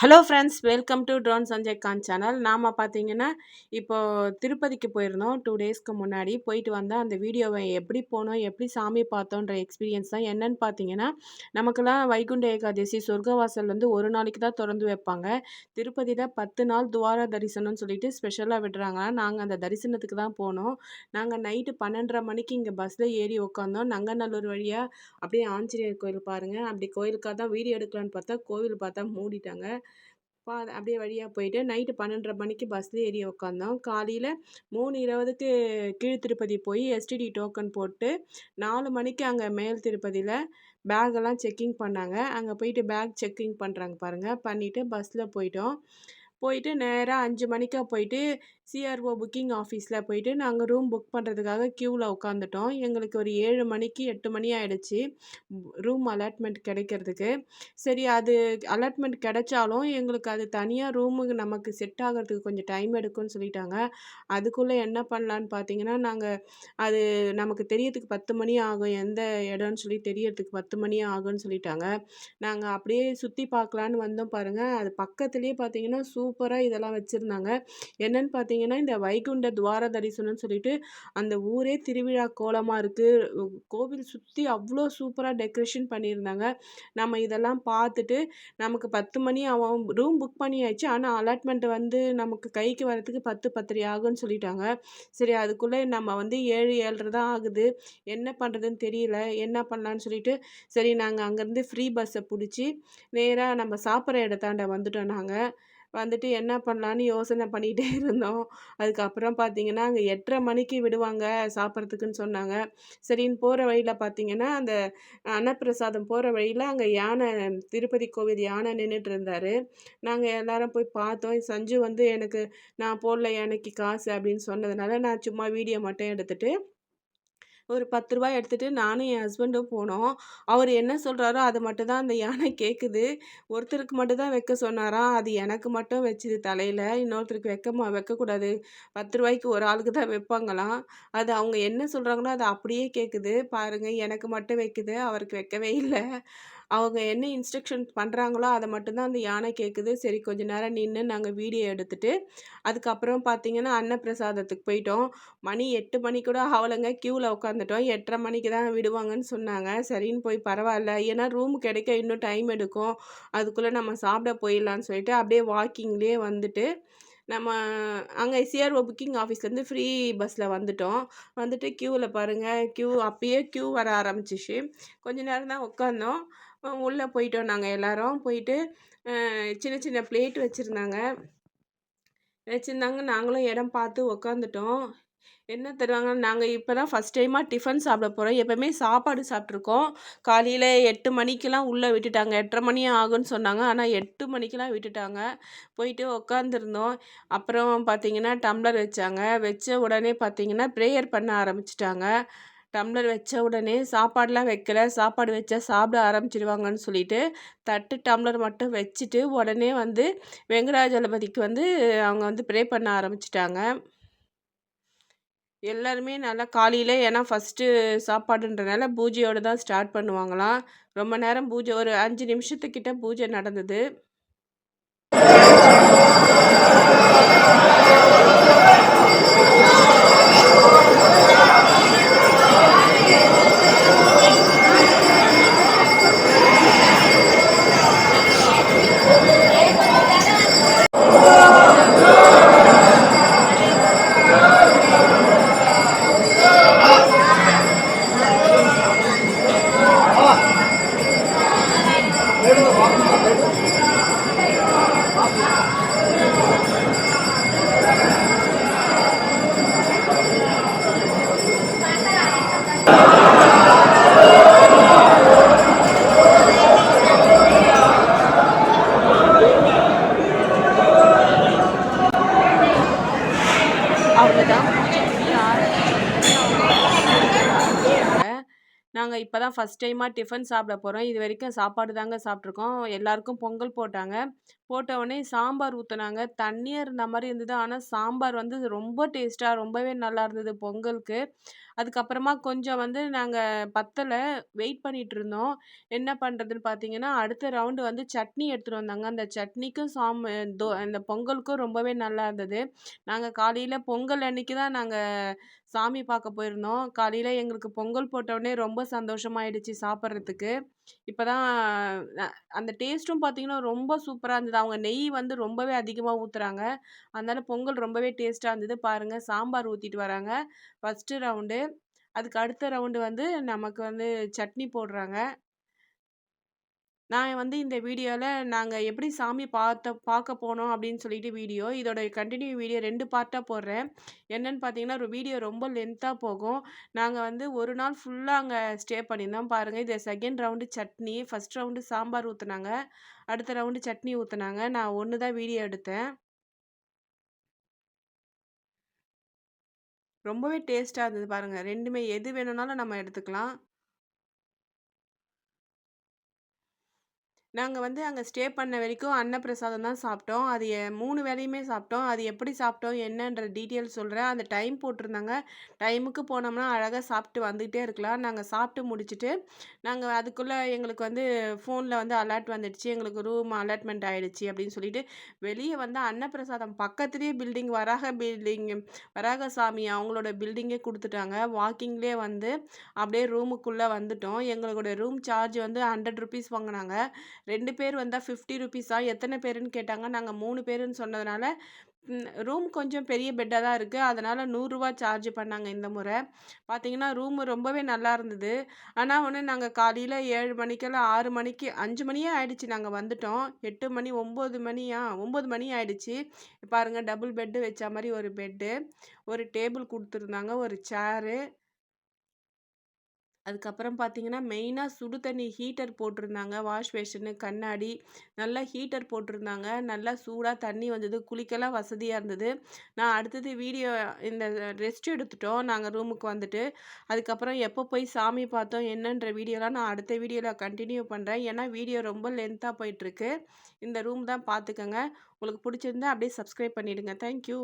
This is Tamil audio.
Hello friends welcome to drone Sanjay Khan channel நாம் பார்த்தீங்கன்னா இப்போது திருப்பதிக்கு போயிருந்தோம். டூ டேஸ்க்கு முன்னாடி போயிட்டு வந்தால் அந்த வீடியோவை எப்படி போனோம் எப்படி சாமி பார்த்தோன்ற எக்ஸ்பீரியன்ஸ் தான் என்னன்னு பார்த்தீங்கன்னா நமக்கெல்லாம் வைகுண்ட ஏகாதசி சொர்க்கவாசல் வந்து ஒரு நாளைக்கு தான் திறந்து வைப்பாங்க. திருப்பதியில் பத்து நாள் துவார தரிசனம்னு சொல்லிட்டு ஸ்பெஷலாக விடுறாங்க. நாங்கள் அந்த தரிசனத்துக்கு தான் போனோம். நாங்கள் நைட்டு பன்னெண்டரை மணிக்கு இங்கே பஸ்ஸில் ஏறி உட்காந்தோம் நங்கநல்லூர் வழியாக அப்படியே ஆஞ்சநேயர் கோயில் பாருங்கள் அப்படி கோயிலுக்காக தான் வீடியோ எடுக்கலான்னு பார்த்தா கோவில் பார்த்தா மூடிட்டாங்க. பா அப்படியே வழியாக போயிட்டு நைட்டு பன்னெண்டரை மணிக்கு பஸ்ஸில் ஏறி உக்காந்தோம். காலையில் மூணு இருபதுக்கு கீழ் திருப்பதி போய் எஸ்டிடி டோக்கன் போட்டு நாலு மணிக்கு அங்கே மேல் திருப்பதியில் பேக்கெல்லாம் செக்கிங் பண்ணாங்க. அங்கே போயிட்டு பேக் செக்கிங் பண்ணுறாங்க பாருங்கள் பண்ணிவிட்டு பஸ்ஸில் போயிட்டோம். போயிட்டு நேராக அஞ்சு மணிக்கா போயிட்டு சிஆர்ஓ புக்கிங் ஆஃபீஸில் போயிட்டு நாங்கள் ரூம் புக் பண்ணுறதுக்காக க்யூவில் உட்காந்துட்டோம் எங்களுக்கு ஒரு ஏழு மணிக்கு எட்டு மணி ஆகிடுச்சி ரூம் அலாட்மெண்ட் கிடைக்கிறதுக்கு. சரி அது அலாட்மெண்ட் கிடைச்சாலும் எங்களுக்கு அது தனியாக ரூமுக்கு நமக்கு செட் ஆகிறதுக்கு கொஞ்சம் டைம் எடுக்கும்னு சொல்லிட்டாங்க. அதுக்குள்ளே என்ன பண்ணலான்னு பார்த்தீங்கன்னா நாங்கள் அது நமக்கு தெரியறதுக்கு பத்து மணி ஆகும். எந்த இடம்னு சொல்லி தெரியறதுக்கு பத்து மணி ஆகும்னு சொல்லிட்டாங்க. நாங்கள் அப்படியே சுற்றி பார்க்கலான்னு வந்தோம் பாருங்கள் அது பக்கத்துலேயே பார்த்தீங்கன்னா சூப்பராக இதெல்லாம் வச்சுருந்தாங்க. என்னென்னு பார்த்தீங்கன்னா பார்த்தீங்கன்னா இந்த வைகுண்ட துவார தரிசனம்னு சொல்லிட்டு அந்த ஊரே திருவிழா கோலமாக இருக்குது கோவில் சுற்றி அவ்வளோ சூப்பராக டெக்கரேஷன் பண்ணியிருந்தாங்க. நம்ம இதெல்லாம் பார்த்துட்டு நமக்கு பத்து மணி ஆகும். ரூம் புக் பண்ணியாச்சு. ஆனால் அலாட்மெண்ட் வந்து நமக்கு கைக்கு வரத்துக்கு பத்து பத்திரி ஆகும்னு சொல்லிட்டாங்க. சரி அதுக்குள்ளே நம்ம வந்து ஏழு ஏழரை தான் ஆகுது. என்ன பண்ணுறதுன்னு தெரியல. என்ன பண்ணலான்னு சொல்லிட்டு சரி நாங்கள் அங்கேருந்து ஃப்ரீ பஸ்ஸை பிடிச்சி நேராக நம்ம சாப்பிட்ற இடத்தாண்ட வந்துட்டோம் நாங்கள் வந்துட்டு என்ன பண்ணலான்னு யோசனை பண்ணிகிட்டே இருந்தோம். அதுக்கப்புறம் பார்த்தீங்கன்னா அங்கே எட்டரை மணிக்கு விடுவாங்க சாப்பிட்றதுக்குன்னு சொன்னாங்க. சரின்னு போகிற வழியில் பார்த்தீங்கன்னா அந்த அன்னப்பிரசாதம் போகிற வழியில் அங்கே யானை திருப்பதி கோவில் யானை நின்றுட்டு இருந்தார். நாங்கள் எல்லாரும் போய் பார்த்தோம். சஞ்சு வந்து எனக்கு நான் போடல யானைக்கு காசு அப்படின்னு சொன்னதுனால நான் சும்மா வீடியோ மட்டும் எடுத்துகிட்டு ஒரு பத்து ரூபாய் எடுத்துகிட்டு நானும் என் ஹஸ்பண்டும் போனோம். அவர் என்ன சொல்கிறாரோ அதை மட்டும் தான் அந்த யானை கேட்குது ஒருத்தருக்கு மட்டும் தான் வைக்க சொன்னாராம் அது எனக்கு மட்டும் வச்சுது தலையில். இன்னொருத்தருக்கு வைக்கமா வைக்கக்கூடாது. பத்து ரூபாய்க்கு ஒரு ஆளுக்கு தான் வைப்பாங்களாம். அது அவங்க என்ன சொல்கிறாங்களோ அது அப்படியே கேட்குது பாருங்கள் எனக்கு மட்டும் வைக்குது. அவருக்கு வைக்கவே இல்லை. அவங்க என்ன இன்ஸ்ட்ரக்ஷன் பண்ணுறாங்களோ அதை மட்டும்தான் அந்த யானை கேட்குது சரி கொஞ்ச நேரம் நின்று நாங்கள் வீடியோ எடுத்துகிட்டு அதுக்கப்புறம் பார்த்தீங்கன்னா அன்னப்பிரசாதத்துக்கு போயிட்டோம். மணி எட்டு மணி கூட ஆகலைங்க. க்யூவில் உட்காந்துட்டோம் எட்டரை மணிக்கு தான் விடுவாங்கன்னு சொன்னாங்க. சரின்னு போய் பரவாயில்ல. ஏன்னா ரூம் கிடைக்க இன்னும் டைம் எடுக்கும். அதுக்குள்ளே நம்ம சாப்பிட போயிடலான்னு சொல்லிட்டு அப்படியே வாக்கிங்லேயே வந்துட்டு நம்ம அங்கே சிஆர்ஓ புக்கிங் ஆஃபீஸ்லேருந்து ஃப்ரீ பஸ்ஸில் வந்துட்டோம். வந்துட்டு க்யூவில் பாருங்கள் க்யூ அப்பயே க்யூ வர ஆரம்பிச்சிச்சு. கொஞ்ச நேரம் தான் உட்காந்தோம் உள்ளே போயிட்டோம் நாங்கள் எல்லோரும். போயிட்டு சின்ன சின்ன பிளேட் வச்சுருந்தாங்க. வச்சுருந்தாங்க. நாங்களும் இடம் பார்த்து உக்காந்துட்டோம். என்ன தருவாங்க? நாங்கள் இப்போ தான் ஃபஸ்ட் டைமாக டிஃபன் சாப்பிட போகிறோம் எப்போவுமே சாப்பாடு சாப்பிட்ருக்கோம் காலையில் எட்டு மணிக்கெலாம் உள்ளே விட்டுட்டாங்க. எட்டரை மணி ஆகும்னு சொன்னாங்க. ஆனால் எட்டு மணிக்கெலாம் விட்டுட்டாங்க. போயிட்டு உக்காந்துருந்தோம். அப்புறம் பார்த்திங்கன்னா டம்ளர் வச்சாங்க. வச்ச உடனே பார்த்திங்கன்னா ப்ரேயர் பண்ண ஆரம்பிச்சிட்டாங்க. டம்ளர் வச்ச உடனே சாப்பாடெலாம் வைக்கல. சாப்பாடு வச்சா சாப்பிட ஆரம்பிச்சிடுவாங்கன்னு சொல்லிட்டு தட்டு டம்ளர் மட்டும் வச்சுட்டு உடனே வந்து வெங்கடாஜலபதிக்கு வந்து அவங்க வந்து ப்ரே பண்ண ஆரம்பிச்சிட்டாங்க. எல்லாருமே நல்லா காலையில் ஏன்னா ஃபஸ்ட்டு சாப்பாடுன்றனால பூஜையோடு தான் ஸ்டார்ட் பண்ணுவாங்களாம். ரொம்ப நேரம் பூஜை ஒரு அஞ்சு நிமிஷத்துக்கிட்ட பூஜை நடந்தது. நாங்கள் இப்போ தான் ஃபஸ்ட் டைமாக டிஃபன் சாப்பிட போகிறோம் இது வரைக்கும் சாப்பாடு தாங்க சாப்பிட்ருக்கோம் எல்லாருக்கும் பொங்கல் போட்டாங்க. போட்ட உடனே சாம்பார் ஊற்றினாங்க தண்ணியாக இருந்த மாதிரி இருந்தது. ஆனால் சாம்பார் வந்து ரொம்ப டேஸ்ட்டாக ரொம்பவே நல்லா இருந்தது பொங்கலுக்கு. அதுக்கப்புறமா கொஞ்சம் வந்து நாங்கள் பத்தல. வெயிட் பண்ணிட்டுருந்தோம். என்ன பண்ணுறதுன்னு பார்த்தீங்கன்னா, அடுத்த ரவுண்டு வந்து சட்னி எடுத்துகிட்டு வந்தாங்க. அந்த சட்னிக்கும் சாம் தோ அந்த பொங்கலுக்கும் ரொம்பவே நல்லா இருந்தது. நாங்கள் காலையில் பொங்கல் அன்னைக்கு தான் நாங்கள் சாமி பார்க்க போயிருந்தோம். காலையில் எங்களுக்கு பொங்கல் போட்டவுடனே ரொம்ப சந்தோஷமாயிடுச்சு சாப்பிட்றதுக்கு. இப்ப தான் அ அந்த டேஸ்ட்டும் பார்த்தீங்கன்னா, ரொம்ப சூப்பரா இருந்தது. அவங்க நெய் வந்து ரொம்பவே அதிகமா ஊத்துறாங்க. அதனால பொங்கல் ரொம்பவே டேஸ்ட்டா இருந்தது. பாருங்க சாம்பார் ஊத்திட்டு வராங்க. First round. அதுக்கு அடுத்த ரவுண்டு வந்து நமக்கு வந்து சட்னி போடுறாங்க. நான் வந்து இந்த வீடியோல நாங்க எப்படி சாமி பார்த்த பார்க்க போனோம் அப்படின்னு சொல்லிட்டு வீடியோ. இதோட கண்டினியூ வீடியோ 2 பார்ட்டா போடுறேன். என்னன்னு பார்த்தீங்கன்னா, ஒரு வீடியோ ரொம்ப லென்த்தா போகும். நாங்க வந்து ஒரு நாள் ஃபுல்லா அங்க ஸ்டே பண்ணியிருந்தோம். பாருங்க இது second round chutney. First round sambar ஊத்துனாங்க. அடுத்த ரவுண்டு சட்னி ஊத்துனாங்க. நான் 1 தான் வீடியோ எடுத்தேன். ரொம்பவே டேஸ்ட்டா இருந்தது பாருங்க. 2மே எது வேணும்னாலும் நம்ம எடுத்துக்கலாம். நாங்கள் வந்து அங்கே ஸ்டே பண்ண வரைக்கும் அன்னப்பிரசாதம் தான் சாப்பிட்டோம். அது மூணு வேலையுமே சாப்பிட்டோம். அது எப்படி சாப்பிட்டோம் என்னன்ற டீட்டெயில் சொல்கிறேன் அந்த டைம் போட்டிருந்தாங்க. டைமுக்கு போனோம்னா அழகாக சாப்பிட்டு வந்துகிட்டே இருக்கலாம். நாங்கள் சாப்பிட்டு முடிச்சுட்டு, நாங்கள் அதுக்குள்ளே எங்களுக்கு வந்து ஃபோனில் வந்து அலர்ட் வந்துடுச்சு. எங்களுக்கு ரூம் அலாட்மெண்ட் ஆகிடுச்சு அப்படின்னு சொல்லிட்டு, வெளியே வந்து அன்னப்பிரசாதம் பக்கத்துலேயே பில்டிங் வராக பில்டிங் வராக சாமி அவங்களோட பில்டிங்கே கொடுத்துட்டாங்க வாக்கிங்லே வந்து அப்படியே ரூமுக்குள்ளே வந்துட்டோம். எங்களோட ரூம் சார்ஜ் வந்து ஹண்ட்ரட் ருபீஸ் வாங்கினாங்க ரெண்டு பேர் வந்தால் ஃபிஃப்டி ருபீஸா எத்தனை பேருன்னு கேட்டாங்க. நாங்கள் மூணு பேருன்னு சொன்னதுனால, ரூம் கொஞ்சம் பெரிய பெட்டாக தான் இருக்குது அதனால் நூறுரூவா சார்ஜ் பண்ணாங்க இந்த முறை. பார்த்தீங்கன்னா, ரூம் ரொம்பவே நல்லா இருந்தது. ஆனால் ஒன்று நாங்கள் காலையில் ஏழு மணிக்கெல்லாம் ஆறு மணிக்கு அஞ்சு மணியே ஆயிடுச்சு நாங்கள் வந்துட்டோம். எட்டு மணி ஒம்பது மணியா ஒம்பது மணி ஆயிடுச்சு. பாருங்கள் டபுள் பெட்டு வச்ச மாதிரி ஒரு பெட்டு, ஒரு டேபிள் கொடுத்துருந்தாங்க ஒரு சேரு. அதுக்கப்புறம் பார்த்தீங்கன்னா, மெயினாக சுடு தண்ணி ஹீட்டர் போட்டிருந்தாங்க. வாஷ் பேஷனு, கண்ணாடி நல்லா ஹீட்டர் போட்டிருந்தாங்க. நல்லா சூடாக தண்ணி வந்தது. குளிக்கலாம் வசதியாக இருந்தது. நான் அடுத்தது வீடியோ இந்த ரெஸ்ட் எடுத்துட்டோம். நாங்கள் ரூமுக்கு வந்துட்டு. அதுக்கப்புறம் எப்போ போய் சாமி பார்த்தோம் என்னன்ற வீடியோலாம் நான் அடுத்த வீடியோவில் கண்டினியூ பண்ணுறேன் ஏன்னா வீடியோ ரொம்ப லென்த்தாக போயிட்டுருக்கு. இந்த ரூம் தான் பார்த்துக்கங்க. உங்களுக்கு பிடிச்சிருந்தா அப்படியே சப்ஸ்கிரைப் பண்ணிவிடுங்க தேங்க் யூ.